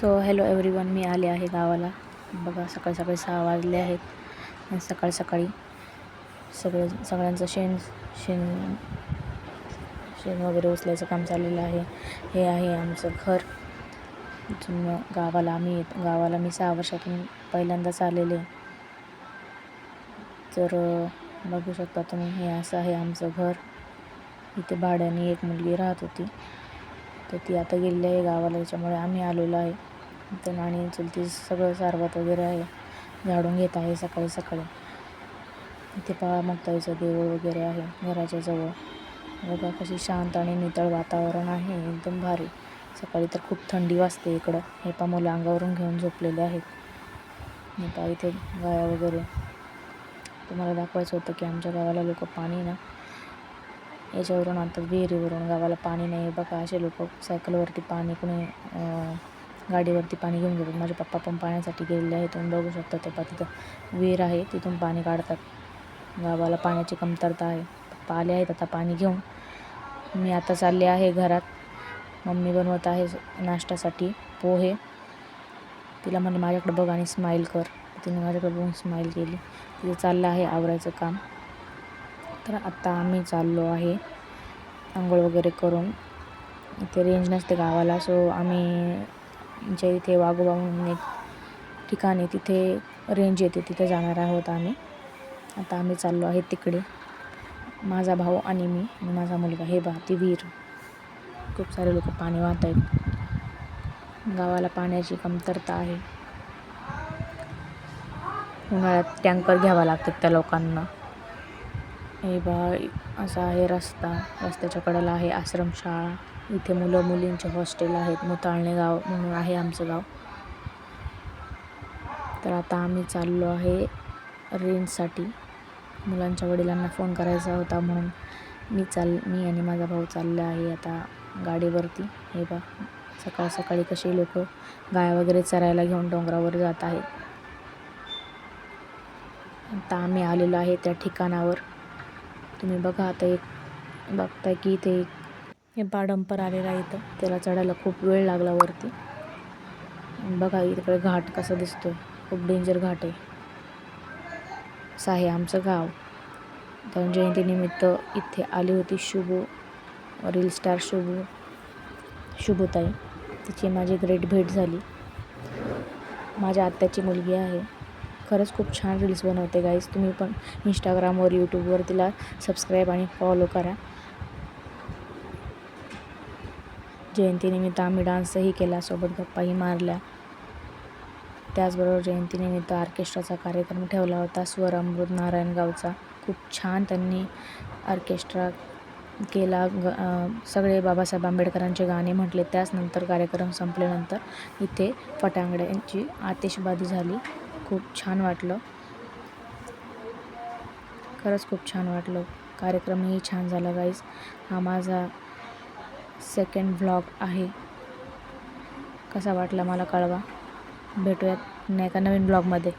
So hello everyone मी आले आहे गावाला. बघा सकाळी सकाळी सहा वाजले आहेत आणि सकाळी सकाळी सगळे सगळ्यांचं शेण शेण शेण वगैरे उचलायचं काम चाललेलं आहे. हे आहे आमचं घर. जुनं गावाला आम्ही येत गावाला मी सहा वर्षातून पहिल्यांदाच आलेले. तर बघू शकता तुम्ही हे असं आहे आमचं घर. इथे भाड्याने एक मुलगी राहत होती. तर ती आता गेलेली आहे गावाला त्याच्यामुळे आम्ही आलेलो आहे. तर नाणी चुलती सगळं सारवत वगैरे आहे. झाडून घेत आहे सकाळी सकाळी. इथे पहा मुक्ताईचं देऊळ वगैरे आहे घराच्या जवळ. बघा कशी शांत आणि नितळ वातावरण आहे एकदम भारी. सकाळी तर खूप थंडी वाजते इकडं. हे पा मुलं अंगावरून घेऊन झोपलेले आहेत. हे पा इथे गाया वगैरे. तुम्हाला दाखवायचं होतं की आमच्या गावाला लोक पाणी ना याच्यावरून आता विहिरीवरून. गावाला पाणी नाही. बघा असे लोक सायकलवरती पाणी कुणी गाडीवरती पाणी घेऊन घेतात माझे पप्पा पण पाण्यासाठी गेलेले आहेत. तुम्ही बघू शकता ते पा तिथं विहीर आहे. तिथून पाणी काढतात. गावाला पाण्याची कमतरता आहे. पप्पा आले आहेत आता पाणी घेऊन. मी आता चालले आहे घरात. मम्मी बनवत आहे नाश्त्यासाठी पोहे. तिला म्हणलं माझ्याकडे बघ आणि स्माईल कर. तिने माझ्याकडे बघून स्माईल केली. तिचं चाललं आहे आवरायचं काम. तर आत्ता आम्ही चाललो आहे आंघोळ वगैरे करून. इथे रेंज नसते गावाला सो आम्ही जे इथे वाघोबा म्हणून एक ठिकाण आहे तिथे रेंज येते तिथे जाणार आहोत आम्ही. आता आम्ही चाललो आहे तिकडे. माझा भाऊ आणि मी आणि माझा मुलगा हे बा ती विहीर खूप सारे लोक पाणी वाहत आहेत गावाला पाण्याची कमतरता आहे. उन्हाळ्यात टँकर घ्यावा लागतात त्या लोकांना. हे बा असा आहे रस्ता. रस्त्याच्या कडेला आहे आश्रमशाळा. इथे मुलं मुलींचे हॉस्टेल आहेत. मुताळणे गाव म्हणून आहे आमचं गाव. तर आता आम्ही चाललो आहे रेंजसाठी. मुलांच्या वडिलांना फोन करायचा होता म्हणून मी चाल मी आणि माझा भाऊ चालला आहे आता गाडीवरती. हे बा सकाळ सकाळी कसे लोक गाया वगैरे चरायला घेऊन डोंगरावर जात आहेत. आता आम्ही आलेलो आहे त्या ठिकाणावर. तुम्ही बघा आता एक बघताय की इथे एक हे पाडंपर आलेलं आहे इथं. त्याला चढायला खूप वेळ लागला वरती. बघा इकडे घाट कसा दिसतो खूप डेंजर घाट आहे. असं आहे आमचं गाव. तर जयंतीनिमित्त इथे आली होती शुभू रील स्टार शुभू शुभताई. तिची माझी ग्रेट भेट झाली. माझ्या आत्याची मुलगी आहे. खरंच खूप छान रील्स बनवते गाईज तुम्ही पण इंस्टाग्रामवर यूट्यूबवर तिला सबस्क्राईब आणि फॉलो करा. जयंतीनिमित्त आम्ही डान्सही केला सोबत गप्पाही मारल्या. त्याचबरोबर जयंतीनिमित्त ऑर्केस्ट्राचा कार्यक्रम ठेवला होता स्वर अमृत नारायणगावचा खूप छान त्यांनी ऑर्केस्ट्रा केला. ग सगळे बाबासाहेब आंबेडकरांचे गाणे म्हटले. त्याचनंतर कार्यक्रम संपल्यानंतर इथे फटांगड्यांची आतिषबाजी झाली. खूप छान वाटलं. खरंच खूप छान वाटलं. कार्यक्रमही छान झाला गाईज हा माझा सेकंड व्लॉग आहे. कसा वाटला मला कळवा. भेटूयात नाही का नवीन ब्लॉगमध्ये